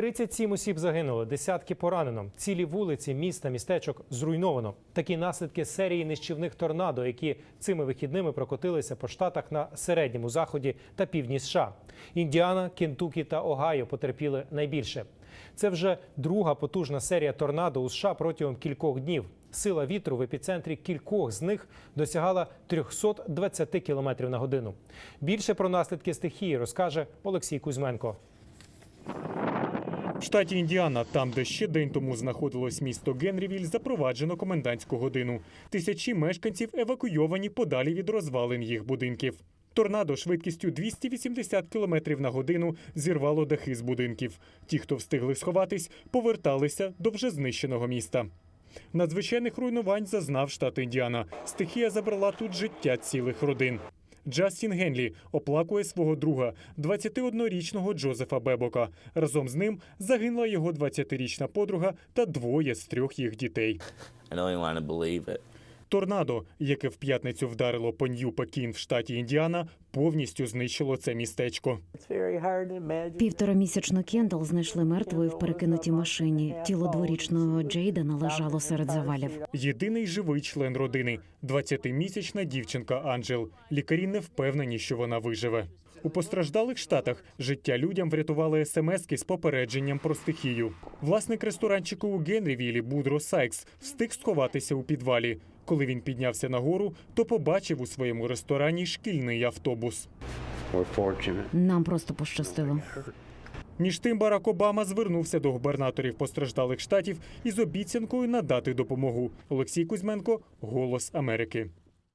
37 осіб загинуло, десятки поранено. Цілі вулиці, міста, містечок зруйновано. Такі наслідки серії нищівних торнадо, які цими вихідними прокотилися по штатах на середньому заході та півдні США. Індіана, Кентукі та Огайо потерпіли найбільше. Це вже друга потужна серія торнадо у США протягом кількох днів. Сила вітру в епіцентрі кількох з них досягала 320 км на годину. Більше про наслідки стихії розкаже Олексій Кузьменко. В штаті Індіана, там, де ще день тому знаходилось місто Генрівіль, запроваджено комендантську годину. Тисячі мешканців евакуйовані подалі від розвалин їх будинків. Торнадо швидкістю 280 км на годину зірвало дахи з будинків. Ті, хто встигли сховатись, поверталися до вже знищеного міста. Надзвичайних руйнувань зазнав штат Індіана. Стихія забрала тут життя цілих родин. Джастін Генлі оплакує свого друга, 21-річного Джозефа Бебока. Разом з ним загинула його 20-річна подруга та двоє з трьох їх дітей. I don't even want. Торнадо, яке в п'ятницю вдарило по Нью-Пекін в штаті Індіана, повністю знищило це містечко. Півторамісячну Кендал знайшли мертвою в перекинутій машині. Тіло дворічного Джейдена лежало серед завалів. Єдиний живий член родини 20-місячна дівчинка Анджел. Лікарі не впевнені, що вона виживе. У постраждалих штатах життя людям врятували смски з попередженням про стихію. Власник ресторанчику у Генрівілі Будро Сайкс встиг сховатися у підвалі. Коли він піднявся нагору, то побачив у своєму ресторані шкільний автобус. Нам просто пощастило. Між тим Барак Обама звернувся до губернаторів постраждалих штатів із обіцянкою надати допомогу. Олексій Кузьменко, Голос Америки.